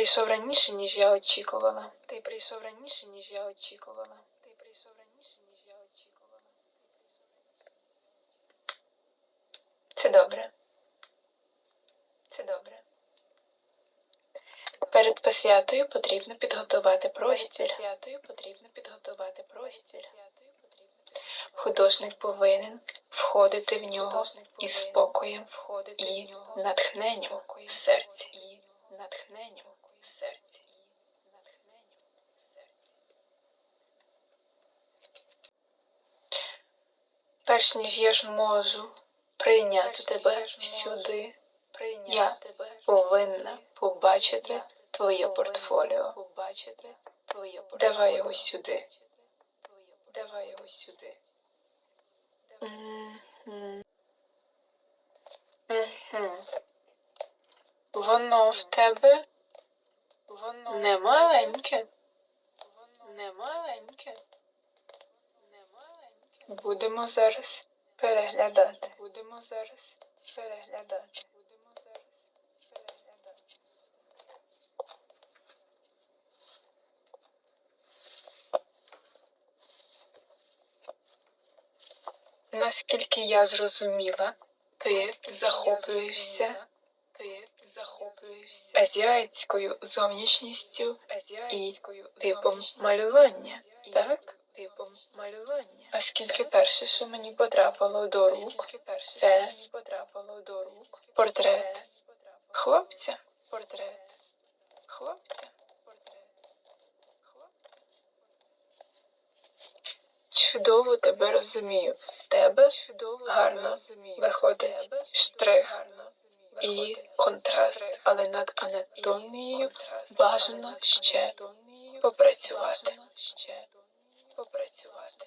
прийшов раніше, ніж я очікувала. Ти прийшов раніше, ніж я очікувала. Ти прийшов раніше, ніж я очікувала. Це добре. Це добре. Перед посвятою потрібно підготувати простір. Посвятою потрібно підготувати простір. Художник повинен входити в нього із спокоєм і натхненням в серці. І натхненням в серці. Перш ніж я ж можу прийняти тебе сюди, я повинна побачити твоє портфоліо. Побачити твоє портфоліо. Давай його сюди. Давай його сюди. Воно в тебе Воно не маленьке. Не маленьке. Не маленьке. Будемо зараз переглядати. Будемо зараз переглядати. Будемо зараз переглядати. Наскільки я зрозуміла, ти захоплюєшся, ти азіатською зовнішністю і типом малювання, так? Типом малювання. Оскільки перше, що мені потрапило до рук, це потрапило до рук портрет хлопця. Портрет хлопця. Чудово тебе розумію. В тебе чудово гарно виходить штрих і контраст, але над анатомією бажано ще попрацювати. Попрацювати.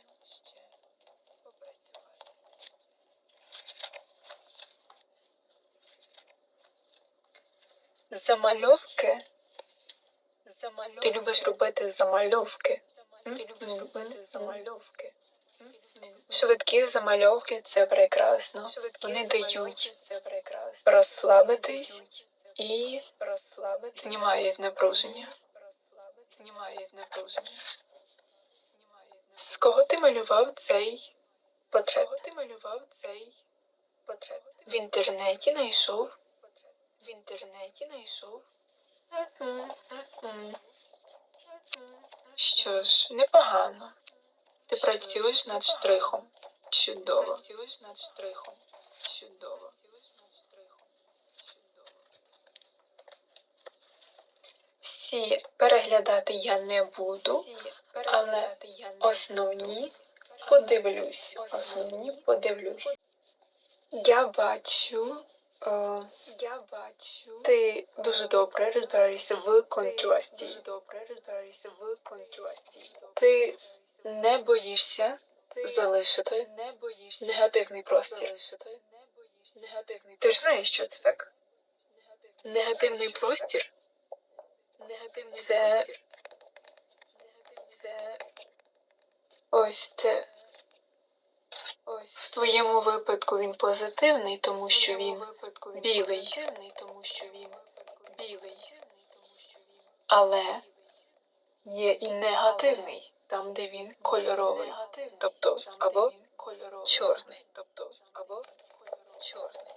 Замальовки. Ти любиш робити замальовки. Ти любиш робити замальовки. Швидкі замальовки це прекрасно. Вони дають розслабитись і знімають напруження. Знімають напруження. З кого ти малював цей портрет? З кого ти малював цей портрет? В інтернеті знайшов. В інтернеті знайшов. Що ж, непогано. Ти працюєш над штрихом. Чудово. Працюєш над штрихом. Чудово. Всі переглядати я не буду, але основні подивлюсь. Основні подивлюсь. Я бачу. е, я бачу. Ти дуже добре розбираєшся в контрасті. Дуже добре розбираєшся в контрасті. Ти не боїшся залишити негативний простір. Негативний. Ти ж знаєш, що це так? Негативний простір. Негативний це... простір. Це ось це. Ось в твоєму випадку він позитивний, тому що він білий. тому що він білий. Але є і негативний, там, де він кольоровий. Тобто або чорний. Тобто або чорний.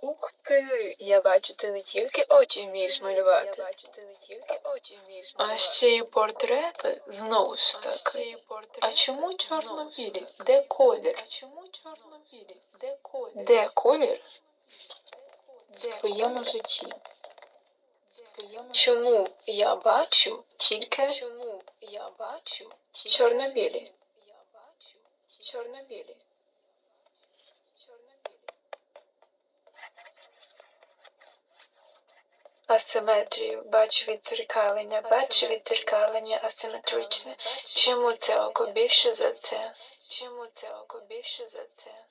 Ух ти! Я бачу, ти не тільки очі вмієш малювати. Я бачу, ти не тільки очі вмієш малювати. А ще й портрети знову ж таки. А чому чорно-білі? Де колір? А чому чорно-білі? Де колір? Де колір? В твоєму житті. Чому я бачу тільки Чому я бачу чорно-білі? Я бачу чорно-білі. Асиметрію, бачу віддзеркалення, бачу віддзеркалення асиметричне. Чому це око більше за це? Чому це око більше за це?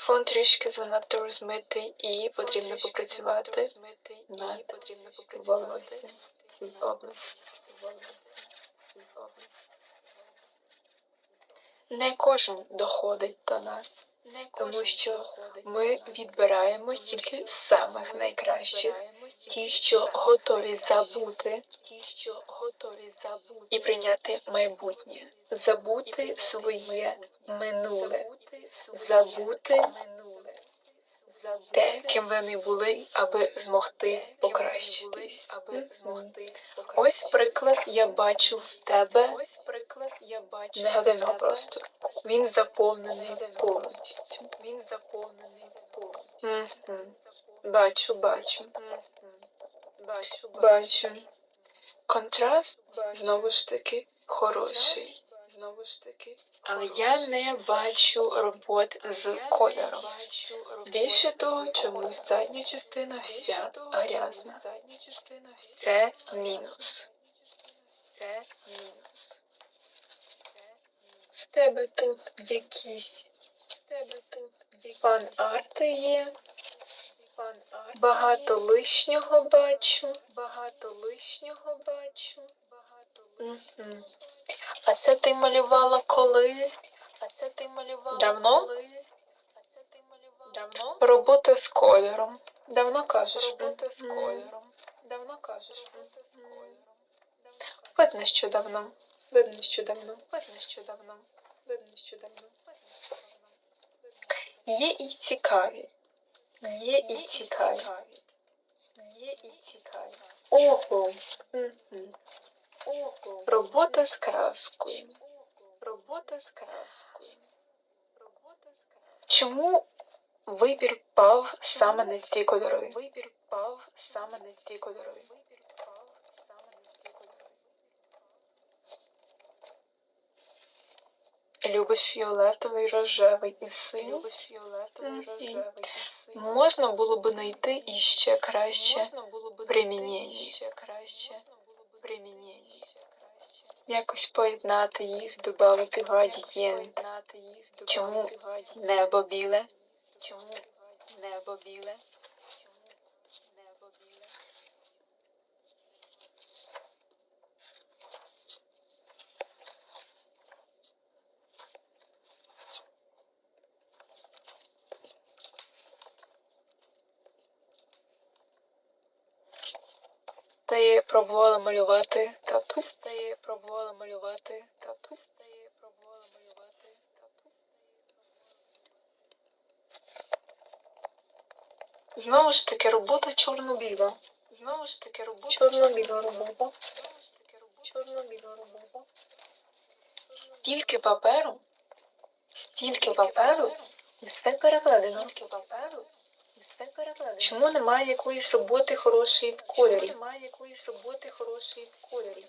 Фон трішки занадто розмитий і потрібно попрацювати над волоссям в цій області. Не кожен доходить до нас. Тому що ми відбираємо тільки самих найкращих, ті, що готові забути, ті, що готові забути і прийняти майбутнє, забути своє минуле, забути те, ким вони були, аби змогти покращитись. Аби змогти Ось приклад я бачу в тебе Ось приклад я бачу негативного простору. Він заповнений повністю. Він заповнений повністю. Бачу, бачу. Бачу, бачу. Контраст знову ж таки хороший. Знову ж таки. Але я не бачу робот з кольором. Більше того, чомусь задня частина вся грязна. Це мінус. Це мінус. В тебе тут якісь тебе тут фан-арти є. Багато лишнього бачу. Багато лишнього бачу. Мгм. А це ти малювала коли? А це ти малювала давно? Давно? Робота з кольором. Давно кажеш. Робота з кольором. Давно кажеш. Видно, що давно. Видно, що давно. Видно, що давно. Видно, що давно. Є і цікаві. Є і цікаві. Є і цікаві. Ого. Мгм. Робота з краскою. Робота з краскою. Чому вибір пав саме на ці кольори? Вибір пав саме на ці кольори. Любиш фіолетовий, рожевий і синій? Любиш фіолетовий, рожевий і синій. Можна було би знайти іще краще примінення. Ще краще примінення. Якось поєднати їх, додати градієнт. Чому небо біле? Чому небо біле? Ти пробувала малювати тату? Ти пробувала малювати тату? Ти пробувала малювати тату? Знову ж таки робота чорно-біла. Знову ж таки робота чорно-біла робота. Чорно-біла робота. Стільки паперу, стільки паперу, і все перекладено. Стільки паперу. Чому немає якоїсь роботи хорошої в кольорі? Немає якоїсь роботи хорошої в кольорі.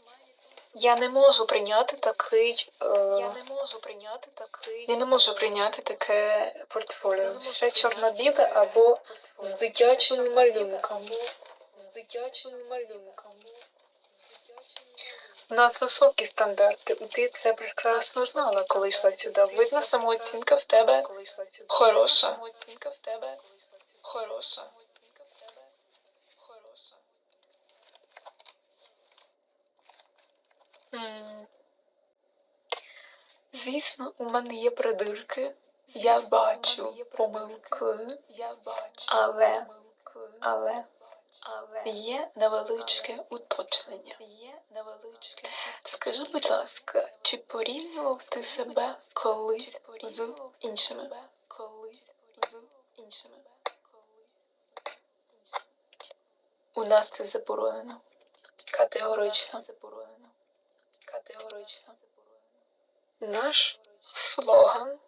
Я не можу прийняти такий. Е... Я не можу прийняти такий. Я не можу прийняти таке портфоліо. Все чорно-біле або з дитячими малюнками. З дитячими малюнками. У нас високі стандарти, і ти це прекрасно знала, коли йшла сюди. Видно, самооцінка в тебе хороша. Самооцінка в тебе хороша. Хороша. М. Звісно, у мене є придирки. Я бачу помилки, але, але, але є невеличке уточнення. Скажи, будь ласка, чи порівнював ти себе колись з іншими? У нас це заборонено. Категорично. Категорично. Наш слоган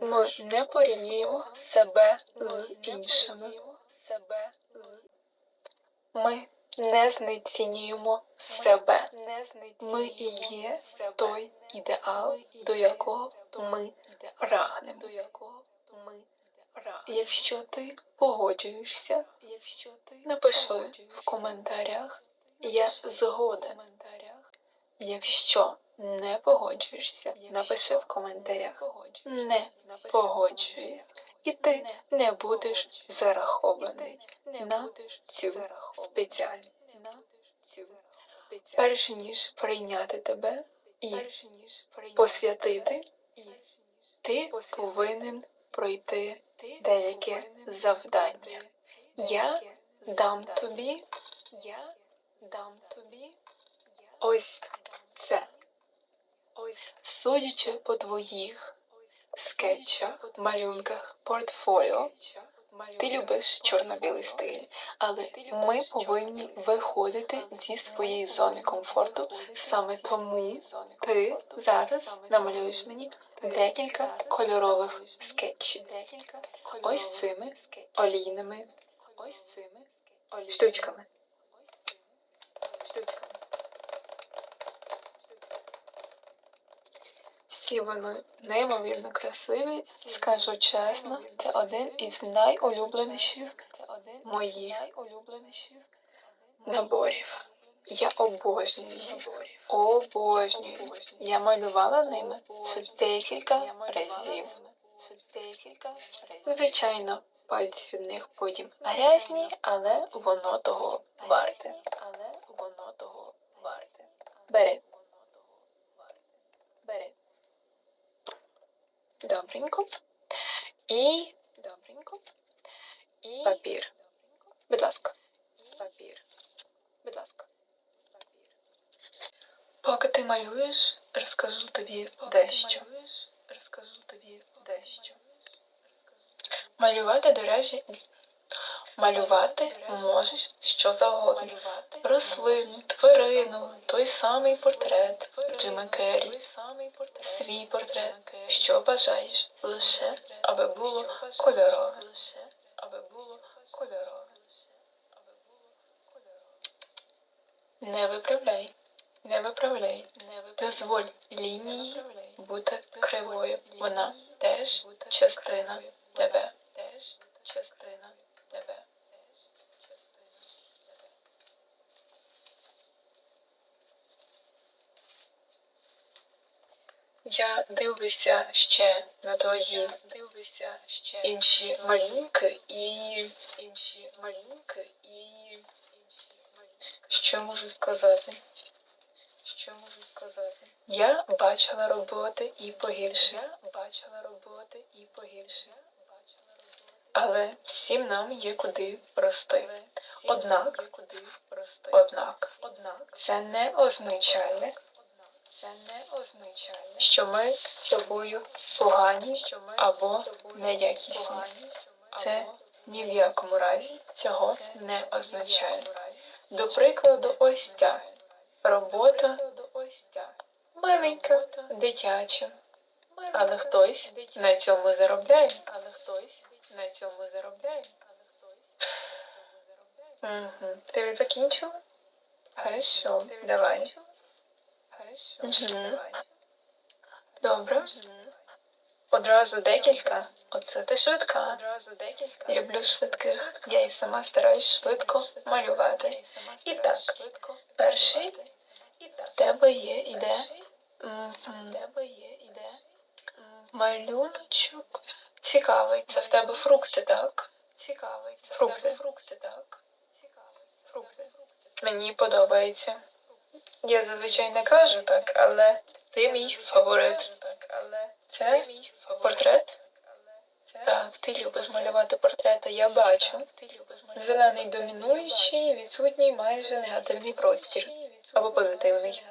ми не порівнюємо себе з іншими. Ми не знецінюємо себе. Ми і є той ідеал, до якого ми прагнемо. Якщо ти погоджуєшся, напиши в коментарях Я згоден. Якщо не погоджуєшся, напиши в коментарях Не погоджуюсь. І ти не будеш зарахований на цю спеціальність. Перш ніж прийняти тебе і посвятити, ти повинен пройти деяке завдання. Я дам тобі, я дам тобі ось це. Судячи по твоїх скетчах, малюнках, портфоліо, ти любиш чорно-білий стиль, але ми повинні виходити зі своєї зони комфорту. Саме тому ти зараз намалюєш мені декілька кольорових скетчів. Ось цими олійними ось цими штучками. Штучками. Всі вони неймовірно красиві. Скажу чесно, це один із найулюбленіших моїх наборів. Я обожнюю їх. Обожнюю. Я малювала ними ще декілька разів. Звичайно, пальці від них потім грязні, але воно того варте. Але воно того варте. Бери. Бери. Добренько. І добренько. І папір. Будь ласка. Папір. Будь ласка. Поки ти малюєш, розкажу тобі дещо. Розкажу тобі дещо. Малювати, до речі, малювати можеш що завгодно. Рослину, тварину, той самий портрет Джима Керрі, свій портрет, що бажаєш, лише аби було кольорове. Аби було кольорове. Не виправляй, не виправляй. Дозволь лінії бути кривою. Вона теж частина тебе. Теж частина тебе. Я дивлюся ще на твої дивлюся ще інші малюнки і інші малюнки і що можу сказати? Що можу сказати? Я бачила роботи і погірше. Я бачила роботи і погірше. Але всім нам є куди рости. Однак, однак, однак, це не означає, це не означає, що ми з тобою погані або неякісні. Це ні в якому разі цього не означає. До прикладу, ось ця робота маленька, дитяча, але хтось на цьому заробляє. Але хтось на цьому заробляє. Угу. Ти закінчила? Хорошо, давай. Угу. Добре. Одразу декілька. Оце ти швидка. Одразу декілька. Люблю швидких. Я і сама стараюсь швидко малювати. І так, перший в тебе є іде. В тебе є іде. Малюночок. Цікавий, це в тебе фрукти, так? Цікавий, це фрукти. фрукти, так? Цікавий. Фрукти. Мені подобається. Я зазвичай не кажу так, але ти мій фаворит. Це портрет? Так, ти любиш малювати портрети, я бачу. Зелений домінуючий, відсутній майже негативний простір. Або позитивний.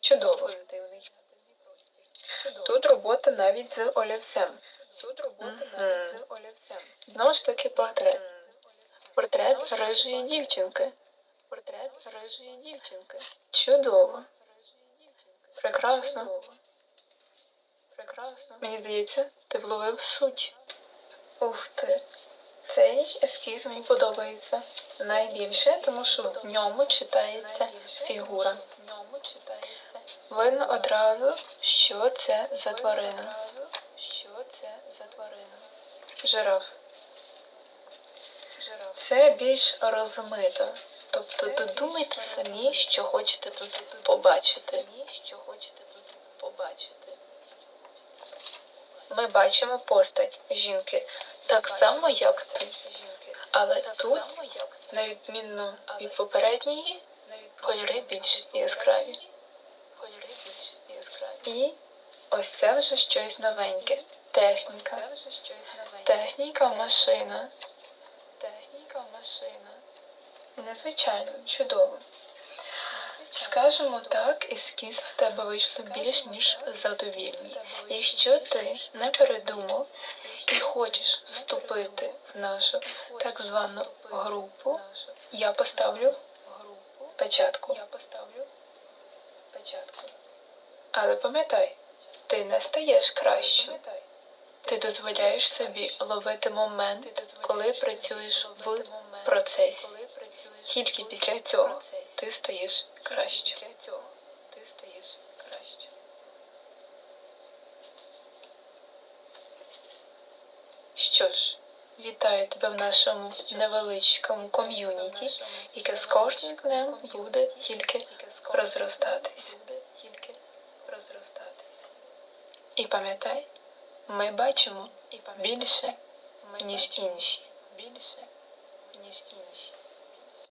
Чудово. Тут робота навіть з олівцем. Тут робота навіть з олівцем. Знову ж таки портрет. Портрет рижої дівчинки. Портрет рижої дівчинки. Чудово. Прекрасно. Прекрасно. Мені здається, ти вловив суть. Ух ти. Цей ескіз мені подобається найбільше, тому що в ньому читається фігура. Видно одразу, що це за тварина. Що це за тварина? Жираф. Це більш розмито. Тобто додумайте самі, що хочете тут побачити. Що хочете тут побачити. Ми бачимо постать жінки так само, як тут. Але тут, на відмінно від попередньої, кольори більш яскраві. І ось це вже щось новеньке. Техніка. Техніка машина. Техніка машина. Незвичайно, чудово. Скажемо так, ескіз в тебе вийшло більш ніж задовільний. Якщо ти не передумав і хочеш вступити в нашу так звану групу, я поставлю печатку. Я поставлю печатку. Але пам'ятай, ти не стаєш краще. Ти дозволяєш собі ловити момент, коли працюєш в процесі. Тільки після цього ти стаєш краще. Ти стаєш краще. Що ж, вітаю тебе в нашому невеличкому ком'юніті, яке з кожним днем буде тільки розростатись. І пам'ятай, ми бачимо більше, ніж інші. Більше, ніж інші.